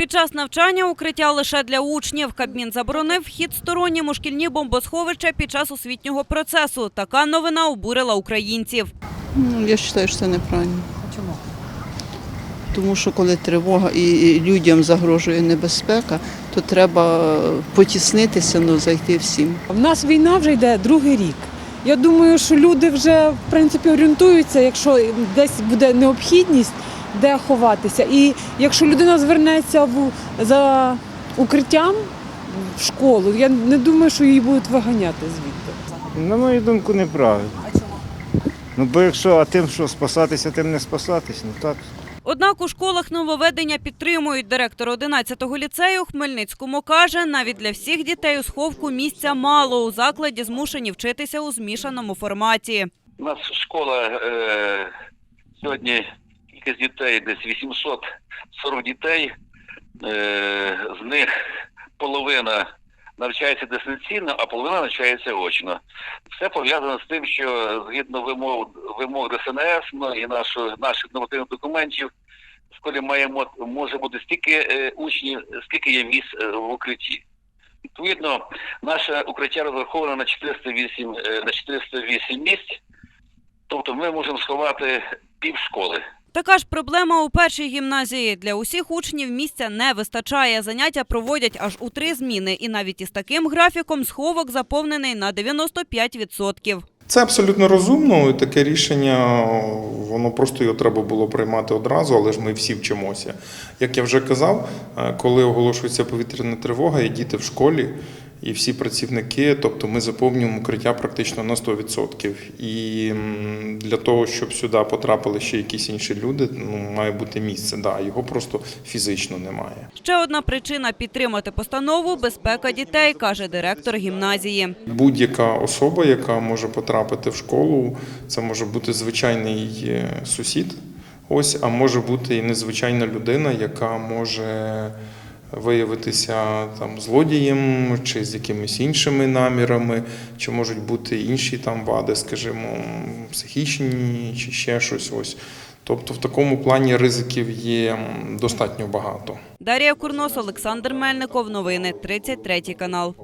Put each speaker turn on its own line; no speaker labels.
Під час навчання укриття лише для учнів. Кабмін заборонив вхід стороннім у шкільні бомбосховища під час освітнього процесу. Така новина обурила українців.
Ну, Я вважаю, що це неправильно. Чому? Тому що коли тривога і- людям загрожує небезпека, то треба потіснитися, ну зайти всім.
В нас війна вже йде другий рік. Я думаю, що люди вже в принципі орієнтуються, якщо десь буде необхідність, де ховатися. І якщо людина звернеться в, за укриттям в школу, я не думаю, що її будуть виганяти звідти.
На мою думку, неправильно. А чому? Ну, бо якщо, а тим, що спасатися, тим не спасатись, ну так.
Однак у школах нововведення підтримують. Директор 11-го ліцею Хмельницькому каже, навіть для всіх дітей у сховку місця мало. У закладі змушені вчитися у змішаному форматі.
У нас школа е, сьогодні кількість дітей десь 840 дітей. Е, з них половина навчається дистанційно, а половина навчається очно. Все пов'язано з тим, що згідно вимог вимог ДСНС ну, і нашої, наших нормативних документів, школі має мо- може бути стільки е, учнів, скільки є місць е, в укритті. Відповідно, наше укриття розраховане на 408, е, на 408 місць. Тобто ми можемо сховати пів школи.
Така ж проблема у першій гімназії. Для усіх учнів місця не вистачає. Заняття проводять аж у три зміни. І навіть із таким графіком сховок заповнений на 95%.
Це абсолютно розумно. і Таке рішення воно просто його треба було приймати одразу, але ж ми всі вчимося. Як я вже казав, е, коли оголошується повітряна тривога, і діти в школі, і всі працівники, тобто ми заповнюємо укриття практично на 100%. І для того, щоб сюди потрапили ще якісь інші люди, ну має бути місце. Да, його просто фізично немає.
Ще одна причина підтримати постанову безпека дітей, каже директор гімназії.
Будь-яка особа, яка може потрапити в школу, це може бути звичайний е, сусід, ось, а може бути і незвичайна людина, яка може виявитися там злодієм чи з якимись іншими намірами, чи можуть бути інші там вади, скажімо, психічні чи ще щось. Ось. Тобто в такому плані ризиків є достатньо багато.
Дар'я Курнос, Олександр Мельников. Новини 33 канал.